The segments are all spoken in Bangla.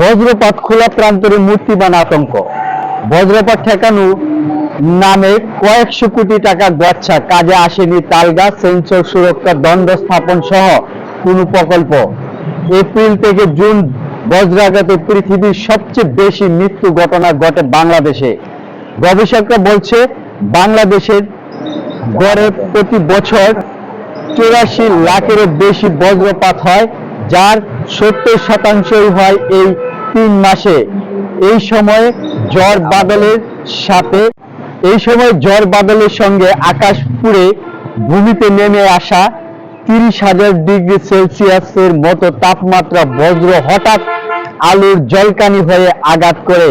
বজ্রপাত খোলা প্রান্তরে মূর্তিমান আতঙ্ক। বজ্রপাত ঠেকানো নামে কয়েকশো কোটি টাকা গচ্ছা। কাজে আসেনি তালগাছ সেন্সর সুরক্ষা দণ্ড স্থাপন সহ কোনো প্রকল্প। এপ্রিল থেকে জুন বজ্রাঘাতে পৃথিবীর সবচেয়ে বেশি মৃত্যু ঘটনা ঘটে বাংলাদেশে। গবেষকরা বলছে, বাংলাদেশের গড়ে প্রতি বছর চুরাশি লাখেরও বেশি বজ্রপাত হয় যার সত্তর শতাংশই হয় এই তিন মাসে। এই সময়ে ঝড় বাদলের সাথে এই সময় ঝড় বাদলের সঙ্গে আকাশ পুড়ে ভূমিতে নেমে আসা তিরিশ হাজার ডিগ্রি সেলসিয়াসের মতো তাপমাত্রা বজ্র হঠাৎ আলুর জলকানি হয়ে আঘাত করে।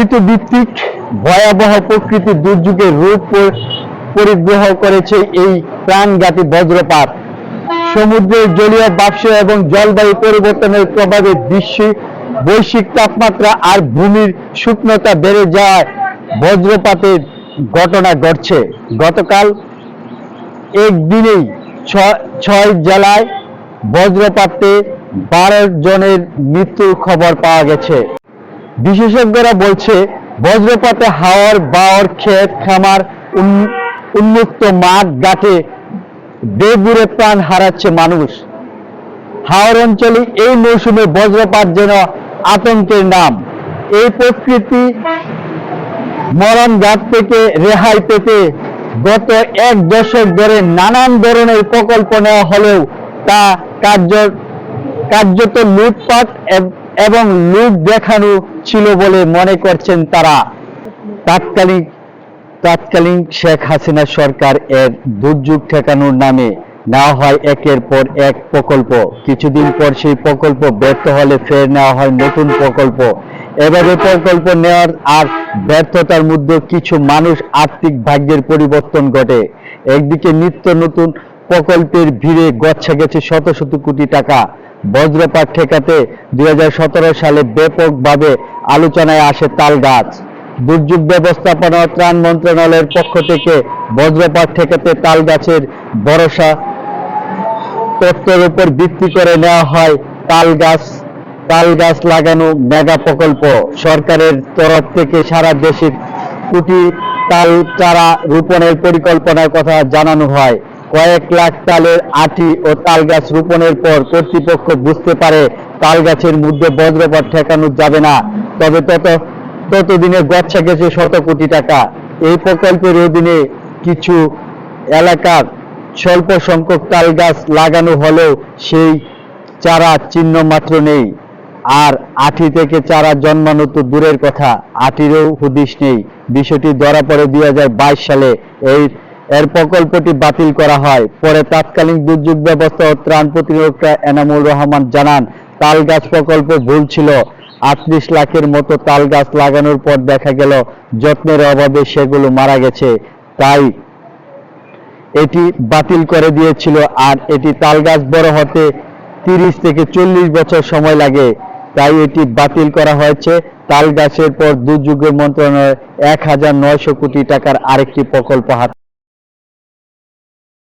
ঋতুভিত্তিক ভয়াবহ প্রকৃতি দুর্যোগের রূপ পরিগ্রহ করেছে এই প্রাণঘাতী বজ্রপাত। সমুদ্রের জলীয় বাষ্প এবং জলবায়ু পরিবর্তনের প্রভাবে বিশ্ব বৈশ্বিক তাপমাত্রা আর ভূমির শুকনতা বেড়ে যাওয়ায় বজ্রপাতের ঘটনা ঘটছে। গতকাল একদিনেই ছয় জেলায় বজ্রপাতে বারো জনের মৃত্যুর খবর পাওয়া গেছে। বিশেষজ্ঞরা বলছে, বজ্রপাতে হাওয়ার বাওয়ার ক্ষেত খামার, উন- উন্মুক্ত মাঠ, ঘাটে বেগুড়ে প্রাণ হারাচ্ছে মানুষ। হাওর অঞ্চলে এই মৌসুমে বজ্রপাত যেন আতঙ্কের নাম। এই প্রকৃতি মরণ ঘাট থেকে রেহাই পেতে গত এক দশক ধরে নানান ধরনের প্রকল্প নেওয়া হলেও তা কার্য কার্যত লুটপাট এবং লুট দেখানো ছিল বলে মনে করছেন তারা। তাৎকালিক তৎকালীন শেখ হাসিনা সরকার এর দুর্যোগ ঠেকানোর নামে নেওয়া হয় একের পর এক প্রকল্প। কিছুদিন পর সেই প্রকল্প ব্যর্থ হলে ফের নেওয়া হয় নতুন প্রকল্প। এভাবে প্রকল্প নেওয়ার আর ব্যর্থতার মধ্যে কিছু মানুষ আর্থিক ভাগ্যের পরিবর্তন ঘটে। একদিকে নিত্য নতুন প্রকল্পের ভিড়ে গচ্ছা গেছে শত শত কোটি টাকা। বজ্রপাত ঠেকাতে দু হাজার সতেরো সালে ব্যাপকভাবে আলোচনায় আসে তাল গাছ। দুর্যোগ ব্যবস্থাপনা ত্রাণ মন্ত্রণালয়ের পক্ষ থেকে বজ্রপাত ঠেকাতে তাল গাছের ভরসা তত্ত্বের উপর ভিত্তি করে নেওয়া হয় তাল গাছ তাল গাছ লাগানো মেগা প্রকল্প। সরকারের তরফ থেকে সারা দেশের কোটি তাল চারা রোপণের পরিকল্পনার কথা জানানো হয়। কয়েক লাখ তালের আটি ও তাল গাছ রোপণের পর কর্তৃপক্ষ বুঝতে পারে তাল গাছের মধ্যে বজ্রপাত ঠেকানো যাবে না। তবে তত ততদিনে গচ্ছা গেছে শত কোটি টাকা? এই প্রকল্পের অধীনে কিছু এলাকার স্বল্প সংখ্যক তাল গাছ লাগানো হলেও সেই চারা চিহ্ন মাত্র নেই। আর আঠি থেকে চারা জন্মানো তো দূরের কথা, আটিরও হুদিশ নেই। বিষয়টি ধরা পড়ে দুই হাজার বাইশ সালে। এই, এর প্রকল্পটি বাতিল করা হয়। পরে তাৎকালীন দুর্যোগ ব্যবস্থা ও ত্রাণ প্রতিরক্ষা এনামুল রহমান জানান, তাল গাছ প্রকল্প ভুল ছিল। আটত্রিশ লাখের মতো তাল গাছ লাগানোর পর দেখা গেল যত্নের অভাবে সেগুলো মারা গেছে। তাই এটি বাতিল করে দিয়েছিল আর এটি তাল গাছ বড় হতে তিরিশ থেকে চল্লিশ বছর সময় লাগে। তাই এটি বাতিল করা হয়েছে। তাল গাছের পর দুর্যোগের মন্ত্রণালয় এক হাজার নয়শো কোটি টাকার আরেকটি প্রকল্প হাত